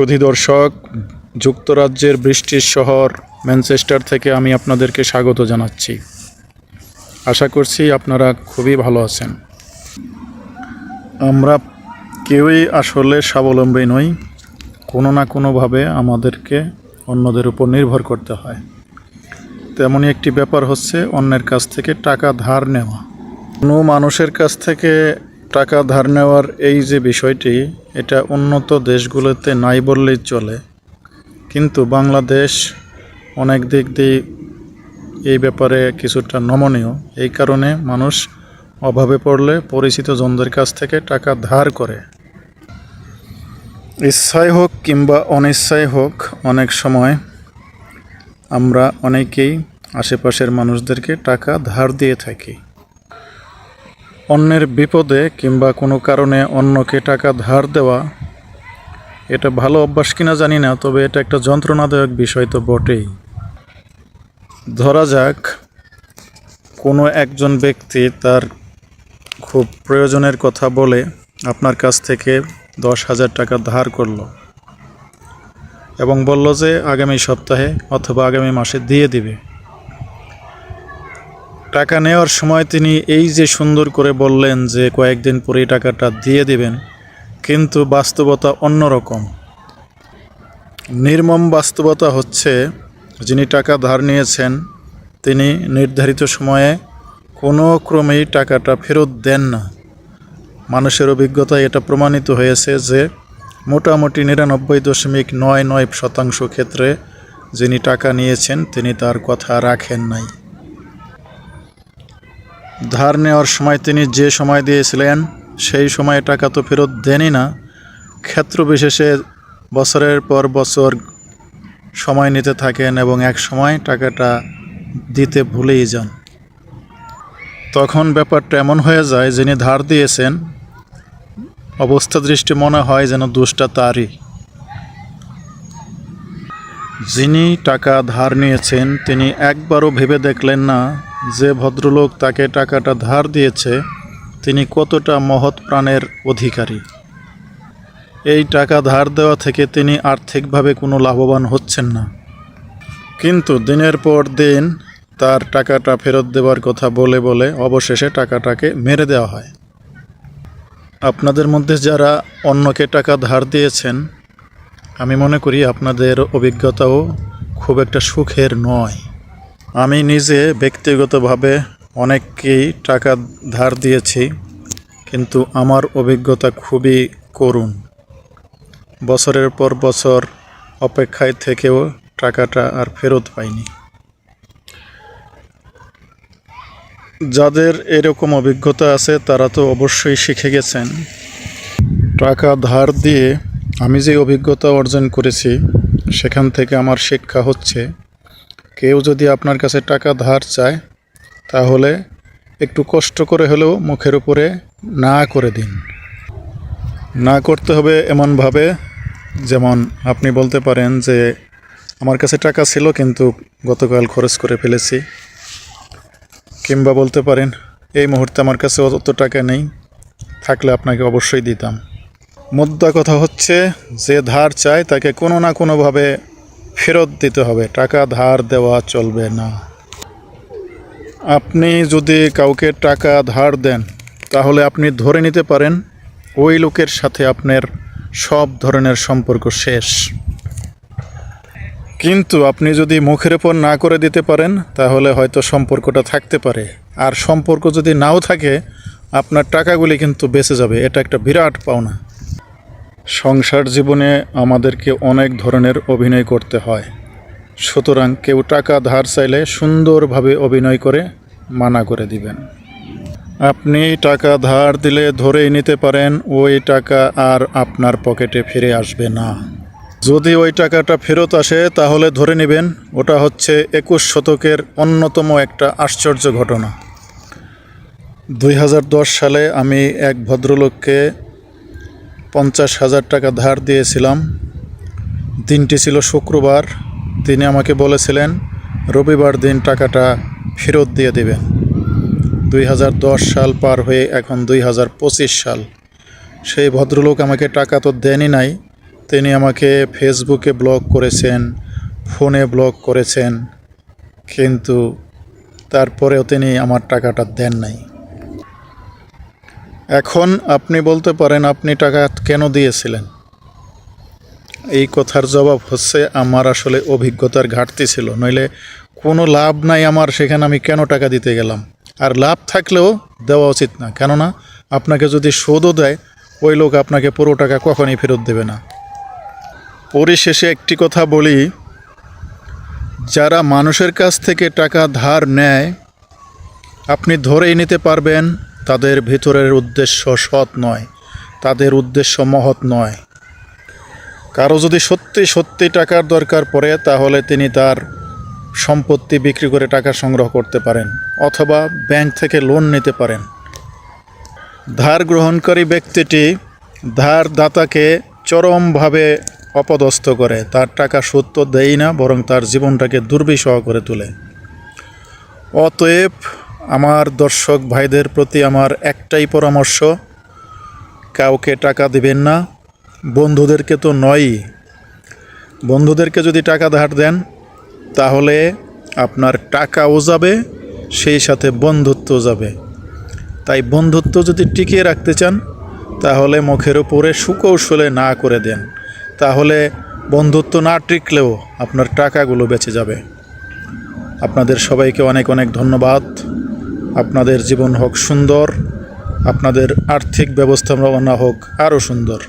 সুধী দর্শক যুক্তরাজ্যের বৃষ্টির শহর ম্যানচেস্টার থেকে আমি আপনাদেরকে স্বাগত জানাচ্ছি। আশা করছি আপনারা খুবই ভালো আছেন। আমরা কেউই আসলে স্বাবলম্বী নই, কোনো না কোনোভাবে আমাদেরকে অন্যদের উপর নির্ভর করতে হয়। তেমনই একটি ব্যাপার হচ্ছে, অন্যের কাছ থেকে টাকা ধার নেওয়া। কোনো মানুষের কাছ থেকে টাকা ধার নেওয়ার এই যে বিষয়টি, এটা উন্নত দেশগুলোতে নাই বললেই চলে। কিন্তু বাংলাদেশ অনেক দিক দিয়ে এই ব্যাপারে কিছুটা নমনীয়। এই কারণে মানুষ অভাবে পড়লে পরিচিত জনদের কাছ থেকে টাকা ধার করে। ইচ্ছাই হোক কিংবা অনিচ্ছাই হোক, অনেক সময় আমরা অনেকেই আশেপাশের মানুষদেরকে টাকা ধার দিয়ে থাকি। অন্যের বিপদে কিংবা কোনো কারণে অন্যকে টাকা ধার দেওয়া, এটা ভালো অভ্যাস কিনা জানি না, তবে এটা একটা যন্ত্রণাদায়ক বিষয় তো বটেই। ধরা যাক, কোনো একজন ব্যক্তি তার খুব প্রয়োজনের কথা বলে আপনার কাছ থেকে দশ হাজার টাকা ধার করল এবং বলল যে আগামী সপ্তাহে অথবা আগামী মাসে দিয়ে দিবে। টাকা নেওয়ার সময় তিনি এই যে সুন্দর করে বললেন যে কয়েকদিন পরেই টাকাটা দিয়ে দিবেন, কিন্তু বাস্তবতা অন্যরকম। নির্মম বাস্তবতা হচ্ছে, যিনি টাকা ধার নিয়েছেন, তিনি নির্ধারিত সময়ে কোনো ক্রমেই টাকাটা ফেরত দেন না। মানুষের অভিজ্ঞতায় এটা প্রমাণিত হয়েছে যে মোটামুটি নিরানব্বই দশমিক নয় নয় শতাংশ ক্ষেত্রে যিনি টাকা নিয়েছেন, তিনি তার কথা রাখেন নাই। ধার নেওয়ার সময় তিনি যে সময় দিয়েছিলেন, সেই সময়ে টাকা তো ফেরত দেনই না। ক্ষেত্র বিশেষে বছরের পর বছর সময় নিতে থাকেন এবং এক সময় টাকাটা দিতে ভুলেই যান। তখন ব্যাপারটা এমন হয়ে যায়, যিনি ধার দিয়েছেন, অবস্থা দৃষ্টি মনে হয় যেন দুষ্টা তারই। যিনি টাকা ধার নিয়েছেন, তিনি একবারও ভেবে দেখলেন না যে ভদ্রলোক তাকে টাকাটা ধার দিয়েছে, তিনি কতটা মহৎ প্রাণের অধিকারী। এই টাকা ধার দেওয়া থেকে তিনি আর্থিকভাবে কোনো লাভবান হচ্ছেন না। কিন্তু দিনের পর দিন তার টাকাটা ফেরত দেওয়ার কথা বলে বলে অবশেষে টাকাটাকে মেরে দেওয়া হয়। আপনাদের মধ্যে যারা অন্যকে টাকা ধার দিয়েছেন, আমি মনে করি আপনাদের অভিজ্ঞতাও খুব একটা সুখের নয়। আমি নিজে ব্যক্তিগতভাবে অনেককেই টাকা ধার দিয়েছি, কিন্তু আমার অভিজ্ঞতা খুবই করুণ। বছরের পর বছর অপেক্ষায় থেকেও টাকাটা আর ফেরত পাইনি। যাদের এরকম অভিজ্ঞতা আছে, তারা তো অবশ্যই শিখে গেছেন। টাকা ধার দিয়ে আমি যে অভিজ্ঞতা অর্জন করেছি, সেখান থেকে আমার শিক্ষা হচ্ছে কেউ যদি আপনার কাছে টাকা ধার চায়, তাহলে একটু কষ্ট করে হলেও মুখের উপরে না করে দিন। না করতে হবে এমনভাবে, যেমন আপনি বলতে পারেন যে, আমার কাছে টাকা ছিল কিন্তু গতকাল খরচ করে ফেলেছি। কিংবা বলতে পারেন, এই মুহূর্তে আমার কাছে অত টাকা নেই, থাকলে আপনাকে অবশ্যই দিতাম। মুদ্রা কথা হচ্ছে, যে ধার চায়, তাকে কোনো না কোনোভাবে ফেরত দিতে হবে। টাকা ধার দেওয়া চলবে না। আপনি যদি কাউকে টাকা ধার দেন, তাহলে আপনি ধরে নিতে পারেন ওই লোকের সাথে আপনার সব ধরনের সম্পর্ক শেষ। কিন্তু আপনি যদি মুখের ওপর না করে দিতে পারেন, তাহলে হয়তো সম্পর্কটা থাকতে পারে। আর সম্পর্ক যদি নাও থাকে, আপনার টাকাগুলি কিন্তু বেঁচে যাবে। এটা একটা বিরাট পাওনা। সংসার জীবনে আমাদেরকে অনেক ধরনের অভিনয় করতে হয়। সুতরাং কেউ টাকা ধার চাইলে সুন্দরভাবে অভিনয় করে মানা করে দিবেন। আপনি টাকা ধার দিলে ধরেই নিতে পারেন, ওই টাকা আর আপনার পকেটে ফিরে আসবে না। যদি ওই টাকাটা ফেরত আসে, তাহলে ধরে নেবেন, ওটা হচ্ছে একুশ শতকের অন্যতম একটা আশ্চর্য ঘটনা। দুই হাজার দশ সালে আমি এক ভদ্রলোককে পঞ্চাশ হাজার টাকা ধার দিয়েছিলাম। দিনটি ছিল শুক্রবার। তিনি আমাকে বলেছিলেন, রবিবার দিন টাকাটা ফেরত দিয়ে দেবেন। দুই হাজার দশ সাল পার হয়ে এখন দুই হাজার পঁচিশ সাল। সেই ভদ্রলোক আমাকে টাকা তো দেনই নাই। তিনি আমাকে ফেসবুকে ব্লক করেছেন, ফোনে ব্লক করেছেন, কিন্তু তারপরেও তিনি আমার টাকাটা দেন নাই। এখন আপনি বলতে পারেন আপনি টাকা কেন দিয়েছিলেন? এই কথার জবাব হচ্ছে আমার আসলে অভিজ্ঞতার ঘাটতি ছিল, নইলে কোনো লাভ নাই আমার, সেখানে আমি কেন টাকা দিতে গেলাম? আর লাভ থাকলেও দেওয়া উচিত না, কেননা আপনাকে যদি সুদও দেয়, ওই লোক আপনাকে পুরো টাকা কখনই ফেরত দেবে না। পরিশেষে একটি কথা বলি, যারা মানুষের কাছ থেকে টাকা ধার নেয়, আপনি ধরেই নিতে পারবেন তাদের ভিতরের উদ্দেশ্য সৎ নয়, তাদের উদ্দেশ্য মহৎ নয়। কারও যদি সত্যি সত্যি টাকার দরকার পড়ে, তাহলে তিনি তার সম্পত্তি বিক্রি করে টাকা সংগ্রহ করতে পারেন, অথবা ব্যাংক থেকে লোন নিতে পারেন। ধার গ্রহণকারী ব্যক্তিটি ধার দাতাকে চরমভাবে অপদস্থ করে, তার টাকা তো দেয় না, বরং তার জীবনটাকে দুর্বিষহ করে তোলে। অতএব আমার দর্শক ভাইদের প্রতি আমার একটাই পরামর্শ, কাউকে টাকা দিবেন না। বন্ধুদেরকে তো নয়ই। বন্ধুদেরকে যদি টাকা ধার দেন, তাহলে আপনার টাকাও যাবে, সেই সাথে বন্ধুত্ব যাবে। তাই বন্ধুত্ব যদি টিকিয়ে রাখতে চান, তাহলে মুখের উপরে সুকৌশলে না করে দেন। তাহলে বন্ধুত্ব না টিকলেও আপনার টাকাগুলো বেঁচে যাবে। আপনাদের সবাইকে অনেক অনেক ধন্যবাদ। আপনাদের জীবন হোক সুন্দর আপনাদের আর্থিক ব্যবস্থাপনা হোক আরও সুন্দর।